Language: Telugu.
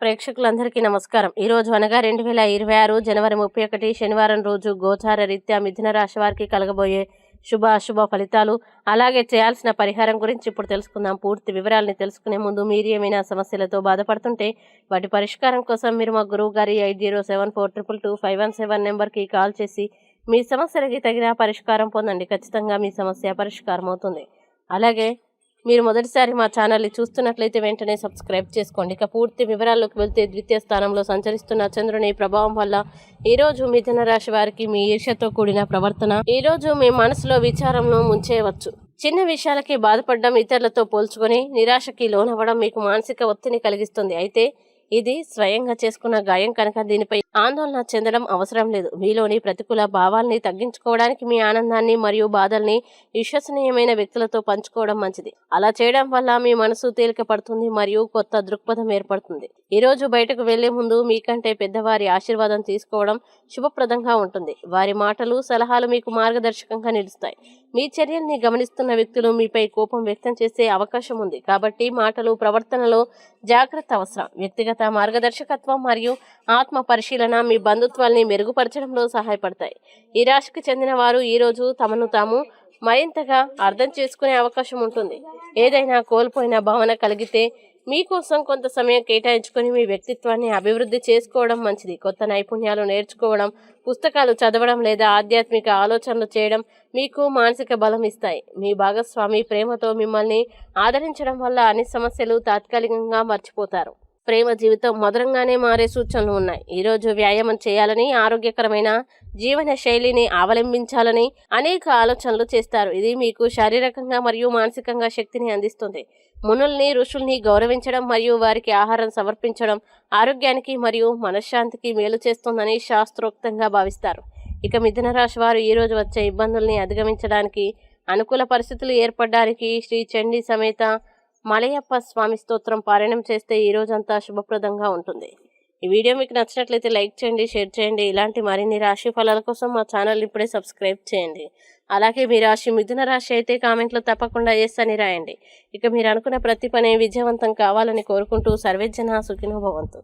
ప్రేక్షకులందరికీ నమస్కారం. ఈ రోజు అనగా రెండు వేల ఇరవై ఆరు జనవరి ముప్పై ఒకటి శనివారం రోజు గోచార రీత్యా మిథున రాశి వారికి కలగబోయే శుభ అశుభ ఫలితాలు అలాగే చేయాల్సిన పరిహారం గురించి ఇప్పుడు తెలుసుకుందాం. పూర్తి వివరాలని తెలుసుకునే ముందు మీరు ఏమైనా సమస్యలతో బాధపడుతుంటే వాటి పరిష్కారం కోసం మీరు మా గురువు గారి eight zero seven four triple two five one seven నెంబర్కి కాల్ చేసి మీ సమస్యలకి తగిన పరిష్కారం పొందండి. ఖచ్చితంగా మీ సమస్య పరిష్కారం అవుతుంది అలాగే మీరు మొదటిసారి మా ఛానల్ని చూస్తున్నట్లయితే వెంటనే సబ్స్క్రైబ్ చేసుకోండి. ఇక పూర్తి వివరాల్లోకి వెళ్తే ద్వితీయ స్థానంలో సంచరిస్తున్న చంద్రుని ప్రభావం వల్ల ఈ రోజు మిథున రాశి వారికి మీ ఈర్ష్యతో కూడిన ప్రవర్తన ఈ రోజు మీ మనసులో విచారంను ముంచేయవచ్చు. చిన్న విషయాలకి బాధపడడం ఇతరులతో పోల్చుకొని నిరాశకి లోనవ్వడం మీకు మానసిక ఒత్తిడిని కలిగిస్తుంది. అయితే ఇది స్వయంగా చేసుకున్న గాయం కనుక దీనిపై ఆందోళన చెందడం అవసరం లేదు. మీలోని ప్రతికూల భావాల్ని తగ్గించుకోవడానికి మీ ఆనందాన్ని మరియు బాధల్ని విశ్వసనీయమైన వ్యక్తులతో పంచుకోవడం మంచిది. అలా చేయడం వల్ల మీ మనసు తేలిక పడుతుంది మరియు కొత్త దృక్పథం ఏర్పడుతుంది. ఈ రోజు బయటకు వెళ్ళే ముందు మీకంటే పెద్దవారి ఆశీర్వాదం తీసుకోవడం శుభప్రదంగా ఉంటుంది. వారి మాటలు సలహాలు మీకు మార్గదర్శకంగా నిలుస్తాయి. మీ చర్యల్ని గమనిస్తున్న వ్యక్తులు మీపై కోపం వ్యక్తం చేసే అవకాశం ఉంది. కాబట్టి మాటలు ప్రవర్తనలో జాగ్రత్త అవసరం. వ్యక్తిగత మార్గదర్శకత్వం మరియు ఆత్మ పరిశీలన మీ బంధుత్వాల్ని మెరుగుపరచడంలో సహాయపడతాయి. ఈ రాశికి చెందిన వారు ఈరోజు తమను తాము మరింతగా అర్థం చేసుకునే అవకాశం ఉంటుంది. ఏదైనా కోల్పోయిన భావన కలిగితే మీకోసం కొంత సమయం కేటాయించుకొని మీ వ్యక్తిత్వాన్ని అభివృద్ధి చేసుకోవడం మంచిది. కొత్త నైపుణ్యాలు నేర్చుకోవడం పుస్తకాలు చదవడం లేదా ఆధ్యాత్మిక ఆలోచనలు చేయడం మీకు మానసిక బలం ఇస్తాయి. మీ భాగస్వామి ప్రేమతో మిమ్మల్ని ఆదరించడం వల్ల అన్ని సమస్యలు తాత్కాలికంగా మర్చిపోతారు. ప్రేమ జీవితం మధురంగానే మారే సూచనలు ఉన్నాయి. ఈ రోజు వ్యాయామం చేయాలని ఆరోగ్యకరమైన జీవన శైలిని అవలంబించాలని అనేక ఆలోచనలు చేస్తారు. ఇది మీకు శారీరకంగా మరియు మానసికంగా శక్తిని అందిస్తుంది. మునుల్ని ఋషుల్ని గౌరవించడం మరియు వారికి ఆహారం సమర్పించడం ఆరోగ్యానికి మరియు మనశ్శాంతికి మేలు చేస్తుందని శాస్త్రోక్తంగా భావిస్తారు. ఇక మిథున రాశి వారు ఈరోజు వచ్చే ఇబ్బందుల్ని అధిగమించడానికి అనుకూల పరిస్థితులు ఏర్పడడానికి శ్రీ చండీ సమేత మలయప్ప స్వామి స్తోత్రం పారాయణం చేస్తే ఈ రోజంతా శుభప్రదంగా ఉంటుంది. ఈ వీడియో మీకు నచ్చినట్లయితే లైక్ చేయండి షేర్ చేయండి. ఇలాంటి మరిన్ని రాశి ఫలాల కోసం మా ఛానల్ ఇప్పుడే సబ్స్క్రైబ్ చేయండి. అలాగే మీ రాశి మిథున రాశి అయితే కామెంట్లో తప్పకుండా ఎస్ అని రాయండి. ఇక మీరు అనుకున్న ప్రతి పని విజయవంతం కావాలని కోరుకుంటూ సర్వేజన సుఖినో భవంతు.